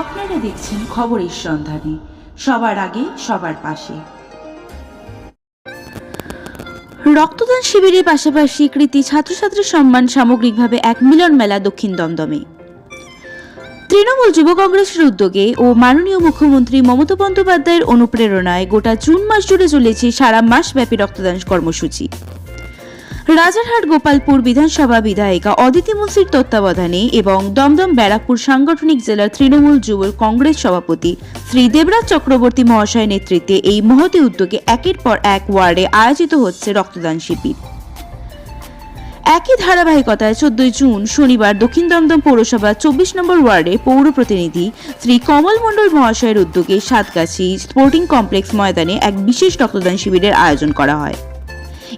আপনারা দেখছেন খবরের সন্ধানে সবার আগে, সবার পাশে। রক্তদান শিবিরের পাশাপাশি কৃতি ছাত্রছাত্রী সম্মান সামগ্রিকভাবে এক মিলন মেলা দক্ষিণ দমদমে। তৃণমূল যুব কংগ্রেসের উদ্যোগে ও মাননীয় মুখ্যমন্ত্রী মমতা বন্দ্যোপাধ্যায়ের অনুপ্রেরণায় গোটা জুন মাস জুড়ে চলেছে সারা মাসব্যাপী রক্তদান কর্মসূচি। রাজারহাট গোপালপুর বিধানসভা বিধায়িকা অদিতি মুন্সির তত্ত্বাবধানে এবং দমদম ব্যারাকপুর সাংগঠনিক জেলার তৃণমূল যুব কংগ্রেস সভাপতি শ্রী দেবরাজ চক্রবর্তী মহাশয়ের নেতৃত্বে এই মহতি উদ্যোগে একের পর এক ওয়ার্ডে আয়োজিত হচ্ছে রক্তদান শিবির। একই ধারাবাহিকতায় চোদ্দই জুন শনিবার দক্ষিণ দমদম পৌরসভা চব্বিশ নম্বর ওয়ার্ডে পৌর প্রতিনিধি শ্রী কমল মণ্ডল মহাশয়ের উদ্যোগে সাতগাছি স্পোর্টিং কমপ্লেক্স ময়দানে এক বিশেষ রক্তদান শিবিরের আয়োজন করা হয়।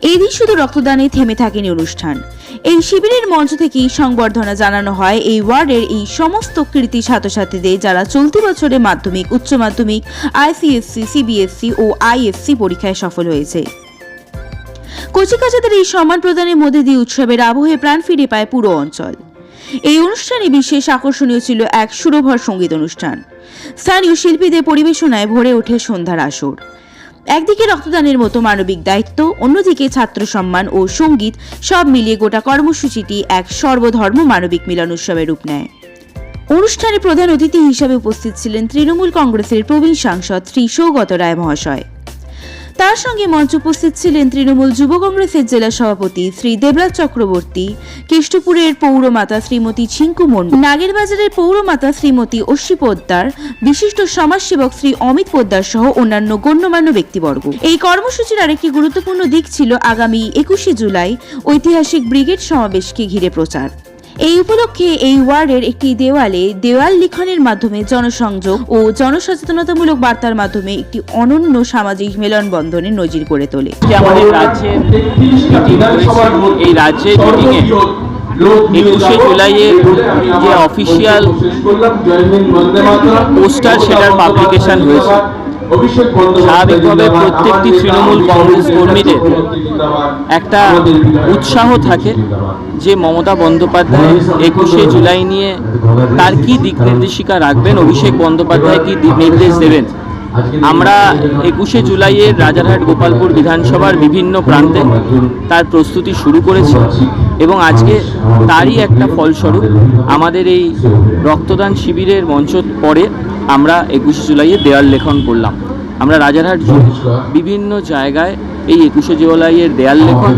এই দিন শুধু রক্তদানে থেমে থাকেনি অনুষ্ঠান। এই শিবিরের মঞ্চ থেকেই সংবর্ধনা জানানো হয় এই ওয়ার্ডের এই সমস্ত কৃতি ছাত্রছাত্রীদের যারা চলতি বছরে মাধ্যমিক, উচ্চ মাধ্যমিক, আইসিএসসি, সিবিএসসি ও আইএসসি পরীক্ষায় সফল হয়েছে। কচিকাচাদের এই সম্মান প্রদানের মধ্যে দিয়ে উৎসবের আবহে প্রাণ ফিরে পায় পুরো অঞ্চল। এই অনুষ্ঠানে বিশেষ আকর্ষণীয় ছিল এক সুরভর সংগীত অনুষ্ঠান। স্থানীয় শিল্পীদের পরিবেশনায় ভরে ওঠে সন্ধ্যার আসর। একদিকে রক্তদানের মতো মানবিক দায়িত্ব, অন্যদিকে ছাত্র সম্মান ও সংগীত সব মিলিয়ে গোটা কর্মসূচিটি এক সর্বধর্ম মানবিক মিলন উৎসবের রূপ নেয়। অনুষ্ঠানে প্রধান অতিথি হিসাবে উপস্থিত ছিলেন তৃণমূল কংগ্রেসের প্রবীণ সাংসদ শ্রী সৌগত রায় মহাশয়। তার সঙ্গে মঞ্চে উপস্থিত ছিলেন তৃণমূল যুব কংগ্রেসের জেলা সভাপতি শ্রী দেবরাজ চক্রবর্তী, কেষ্টপুরের পৌরমাতা শ্রীমতী ছিঙ্কু মন্ডল নাগেরবাজারের পৌরমাতা শ্রীমতী অশ্বী পোদ্দার, বিশিষ্ট সমাজসেবক শ্রী অমিত পোদ্দার সহ অন্যান্য গণ্যমান্য ব্যক্তিবর্গ। এই কর্মসূচির আরেকটি গুরুত্বপূর্ণ দিক ছিল আগামী একুশে জুলাই ঐতিহাসিক ব্রিগেড সমাবেশকে ঘিরে প্রচার। এই উপলক্ষে এই ওয়ার্ডের একটি দেওয়ালে দেওয়াল লিখনের মাধ্যমে জনসংযোগ ও জনসচেতনতামূলক বার্তার মাধ্যমে একটি অনন্য সামাজিক মেলনবন্ধনের নজির করে তোলে। যে আমাদের রাজ্যের এই রাজ্যের একুশে জুলাইয়ের যে অফিসিয়াল পোস্টার সেটার পাবলিকেশন হয়েছে স্বাভাবিকভাবে প্রত্যেকটি তৃণমূল কংগ্রেস কর্মীদের একটা উৎসাহ থাকে যে মমতা বন্দ্যোপাধ্যায় একুশে জুলাই নিয়ে তার কি দিক নির্দেশিকা রাখবেন? অভিষেক বন্দ্যোপাধ্যায় কি দিক নির্দেশ দেবেন? আমরা একুশে জুলাইয়ের রাজারহাট গোপালপুর বিধানসভার বিভিন্ন প্রান্তে তার প্রস্তুতি শুরু করেছি এবং আজকে তারই একটা ফলস্বরূপ আমাদের এই রক্তদান শিবিরের মঞ্চ পরে আমরা একুশে জুলাইয়ে দেওয়াল লেখন করলাম। আমরা রাজারহাট জুড়ে বিভিন্ন জায়গায় এই একুশে জুলাইয়ের দেয়াল লেখন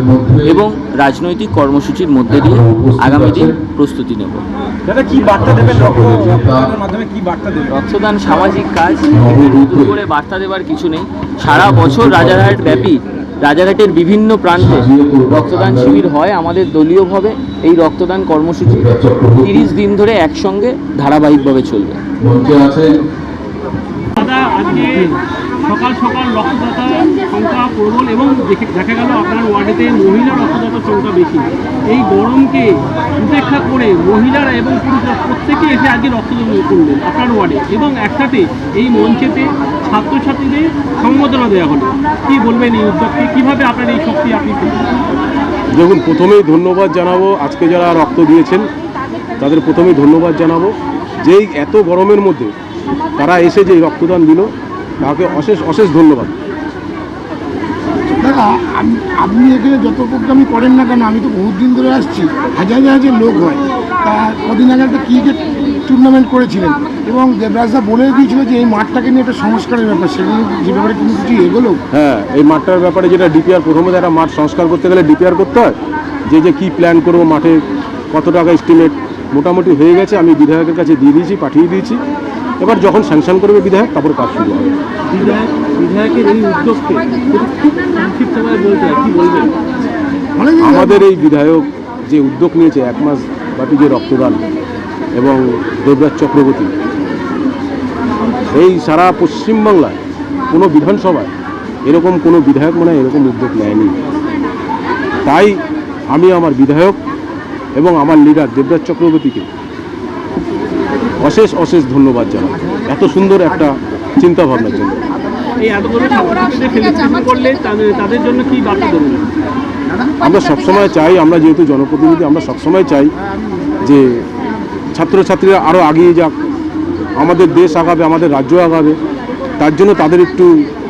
এবং রাজনৈতিক কর্মসূচির মধ্যে দিয়ে আগামী দিন প্রস্তুতি নেব। দাদা কি বার্তা দেবেন? মাধ্যমে কি বার্তা দেবেন? রক্তদান সামাজিক কাজ নতুন করে বার্তা দেওয়ার কিছু নেই। সারা বছর রাজারহাট ব্যাপী রাজারহাটের বিভিন্ন প্রান্তে রক্তদান শিবির হয় আমাদের দলীয়ভাবে। এই রক্তদান কর্মসূচি তিরিশ দিন ধরে একসঙ্গে ধারাবাহিকভাবে চলবে। দাদা সকাল সকাল রক্তদাতার সংখ্যা প্রবল এবং দেখে- দেখা গেল আপনার ওয়ার্ডেতে মহিলা রক্তদাতার সংখ্যা বেশি। এই গরমকে উপেক্ষা করে মহিলারা এবং পুরুষরা প্রত্যেকে এসে আজকে রক্তদান করলেন আপনার ওয়ার্ডে এবং একসাথে এই মঞ্চেতে ছাত্রছাত্রীদের সম্বোধনা দেওয়া হলো। কি বলবেন এই উদ্যোগকে? কীভাবে আপনার এই শক্তি আপনি দেখুন, প্রথমেই ধন্যবাদ জানাব আজকে যারা রক্ত দিয়েছেন, তাদের প্রথমেই ধন্যবাদ জানাব। যেই এত গরমের মধ্যে তারা এসে যে রক্তদান দিল তাকে অশেষ অশেষ ধন্যবাদ। দাদা আপনি এখানে যত প্রোগ্রামই করেন না কেন আমি তো বহুত দিন ধরে আসছি। হাজার হাজার লোক হয় তা কদিন আগে একটা ক্রিকেট টুর্নামেন্ট করেছিলেন এবং দেবরাজদা বলে দিয়েছিল যে এই মাঠটাকে নিয়ে একটা সংস্কারের ব্যাপার সেগুলো যে ব্যাপারে কোনো কিছু এগোলো? হ্যাঁ এই মাঠটার ব্যাপারে যেটা ডিপিআর প্রথমে একটা মাঠ সংস্কার করতে গেলে ডিপিআর করতে হয়। যে যে কী প্ল্যান করব মাঠে কত টাকা এস্টিমেট মোটামুটি হয়ে গেছে আমি বিধায়কের কাছে দিয়ে দিয়েছি পাঠিয়ে দিয়েছি। এবার যখন স্যাংশন করবে বিধায়ক তারপর কাজ শুরু হবে। বিধায়ক বিধায়কের এই উদ্যোগকে খুব সংক্ষিপ্তভাবে বলতে কি বলবেন? আমাদের এই বিধায়ক যে উদ্যোগ নিয়েছে এক মাস ব্যাপী যে রক্তদান এবং দেবরাজ চক্রবর্তী এই সারা পশ্চিমবাংলায় কোনো বিধানসভায় এরকম কোনো বিধায়ক মনে হয় এরকম উদ্যোগ নেয়নি। তাই আমি আমার বিধায়ক এবং আমার লিডার দেবরাজ চক্রবর্তীকে অশেষ অশেষ ধন্যবাদ জানাই। এত সুন্দর একটা চিন্তা ভাবনার জন্য তাদের জন্য কি বার্তা দেবেন? আমরা সবসময় চাই আমরা যেহেতু জনপ্রতিনিধি আমরা সবসময় চাই যে ছাত্রছাত্রীরা আরও এগিয়ে যাক আমাদের দেশ আগাবে আমাদের রাজ্য আগাবে তার জন্য তাদের একটু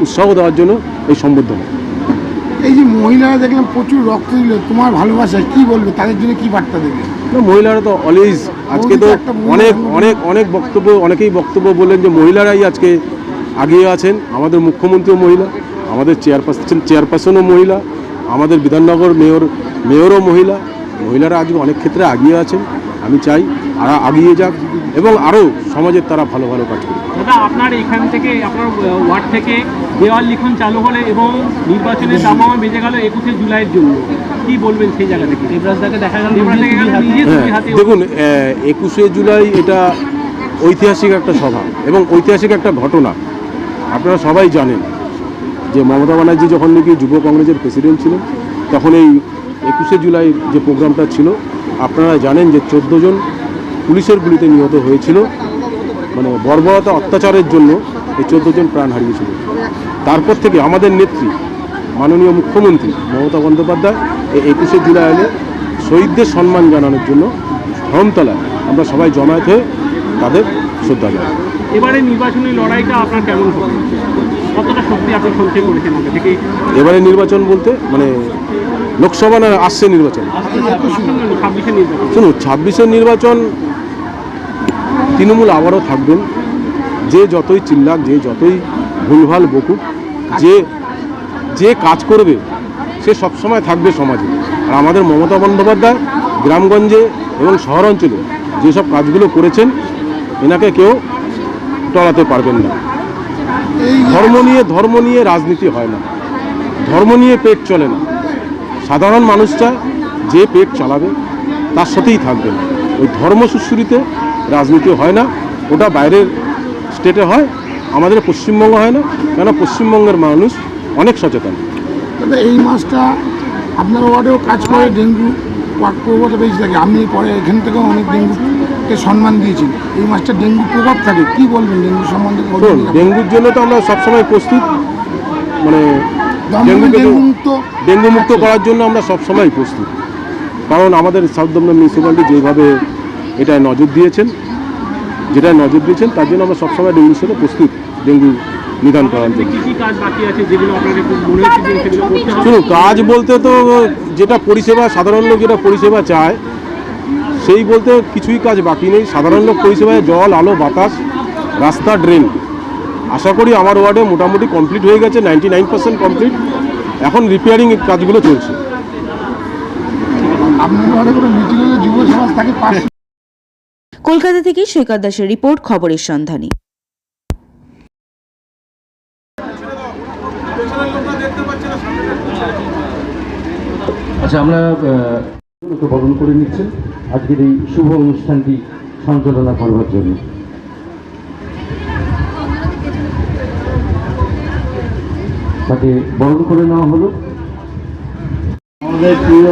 উৎসাহ দেওয়ার জন্য এই সম্বর্ধনা। এই যে মহিলারা দেখলাম প্রচুর রক্ত দিল তোমার ভালোবাসায় কি বলবে? তাদের জন্য কি বার্তা দেবে? মহিলারা তো অলওয়েজ আজকে তো অনেক অনেক অনেক বক্তব্য অনেকেই বক্তব্য বললেন যে মহিলারাই আজকে আগিয়ে আছেন। আমাদের মুখ্যমন্ত্রীও মহিলা আমাদের চেয়ারপারসন চেয়ারপারসনও মহিলা আমাদের বিধাননগর মেয়র মেয়রও মহিলা। মহিলারা আজকে অনেক ক্ষেত্রে আগিয়ে আছেন। আমি চাই আর আগিয়ে যাক। এবং আরও সমাজের তারা ভালো ভালো কাজ করুক দাদা আপনার এখান থেকে আপনার ওয়ার্ড থেকে দেওয়াল লিখন চালু হলে এবং নির্বাচনের দামামা বেজে গেল একুশে জুলাইয়ের জন্য। কি বলবেন সেই জায়গা থেকে? দেবরাজদাকে দেখা গেল। দেবরাজ দেখা গেল নিজে ছবি হ্যাঁ দেখুন একুশে জুলাই এটা ঐতিহাসিক একটা সভা এবং ঐতিহাসিক একটা ঘটনা। আপনারা সবাই জানেন যে মমতা ব্যানার্জি যখন নাকি যুব কংগ্রেসের প্রেসিডেন্ট ছিলেন তখন এই একুশে জুলাই যে প্রোগ্রামটা ছিল আপনারা জানেন যে চোদ্দ জন পুলিশের গুলিতে নিহত হয়েছিল। মানে বর্বরতা অত্যাচারের জন্য এই চোদ্দ জন প্রাণ হারিয়েছিল। তারপর থেকে আমাদের নেত্রী মাননীয় মুখ্যমন্ত্রী মমতা বন্দ্যোপাধ্যায় এই একুশে জুলাই এলে শহীদদের সম্মান জানানোর জন্য ধরমতলায় আমরা সবাই জমায়েত হয়ে তাদের শ্রদ্ধা জানাই। এবারে নির্বাচনী লড়াইটা আপনার কেমন কতটা শক্তি আপনি সঞ্চয় করেছেন এবারে নির্বাচন বলতে মানে লোকসভা না আসছে নির্বাচন? নির্বাচন। শুনুন ছাব্বিশের নির্বাচন তৃণমূল আবারও থাকবেন। যে যতই চিল্লাক, যে যতই ভুলভাল বকুক, যে যে কাজ করবে, সে সবসময় থাকবে সমাজে। আর আমাদের মমতা বন্দ্যোপাধ্যায় গ্রামগঞ্জে এবং শহরাঞ্চলে যেসব কাজগুলো করেছেন, এনাকে কেউ টলাতে পারবেন না। ধর্ম নিয়ে ধর্ম নিয়ে রাজনীতি হয় না। ধর্ম নিয়ে পেট চলে না। সাধারণ মানুষটা যে পেট চালাবে, তার সাথেই থাকবে। ওই ধর্ম সুশ্রুতিতে রাজনীতি হয় না ওটা বাইরের স্টেটে হয় আমাদের পশ্চিমবঙ্গ হয় না কেন পশ্চিমবঙ্গের মানুষ অনেক সচেতন। দাদা এই মাসটা আপনার ওয়ার্ডেও কাজ করে ডেঙ্গু প্রবণতা বেশি থাকে। আপনি পরে এখান থেকেও অনেক ডেঙ্গুকে সম্মান দিয়েছেন এই মাসটা ডেঙ্গু প্রভাব থাকে। কি বলবেন ডেঙ্গু সম্বন্ধে? ডেঙ্গুর জন্য তো আমরা সবসময় প্রস্তুত। মানে দমদমে ডেঙ্গু মুক্ত ডেঙ্গু মুক্ত করার জন্য আমরা সবসময় প্রস্তুত। কারণ আমাদের সাউথ দমদম মিউনিসিপ্যালিটি যেভাবে এটা নজর দিয়েছেন যেটা নজর দিয়েছেন তার জন্য আমরা সবসময় ডেঙ্গুর সাথে প্রস্তুত ডেঙ্গু নিদান করার জন্য। কি কি কাজ বাকি আছে যেগুলো আপনার একটু মনে হচ্ছে যে সেগুলো করতে হবে? শুনুন কাজ বলতে তো যেটা পরিষেবা সাধারণ লোক যেটা পরিষেবা চায় সেই বলতে কিছুই কাজ বাকি নেই। সাধারণ লোক পরিষেবায় জল আলো বাতাস রাস্তা ড্রেন। আশা করি আমার ওয়ার্ডে মোটামুটি কমপ্লিট হয়ে গেছে নাইনটি নাইন পার্সেন্ট কমপ্লিট। এখন রিপেয়ারিং কাজগুলো চলছে। আপনার ওয়ার্ডে কোনো মিটিং হলে যুব সমাজ তাকে পাশ কলকাতা থেকে সৈকত দাসের রিপোর্ট খবরের সন্ধানী। আচ্ছা আমরা বরণ করে নিচ্ছেন আজকের এই শুভ অনুষ্ঠানটি সঞ্চালনা করবার জন্য। তাকে বরণ করে নেওয়া হলো। আমাদের প্রিয়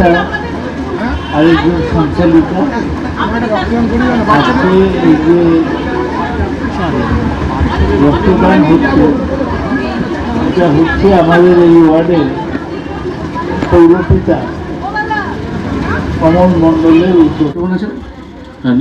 মোনালিসা আরেকজন সঞ্চালিকা আজকে এই যে রক্তদান হচ্ছে, এটা হচ্ছে আমাদের এই ওয়ার্ডের পৌরপিতা কমল মণ্ডলের উদ্যোগ। হ্যাঁ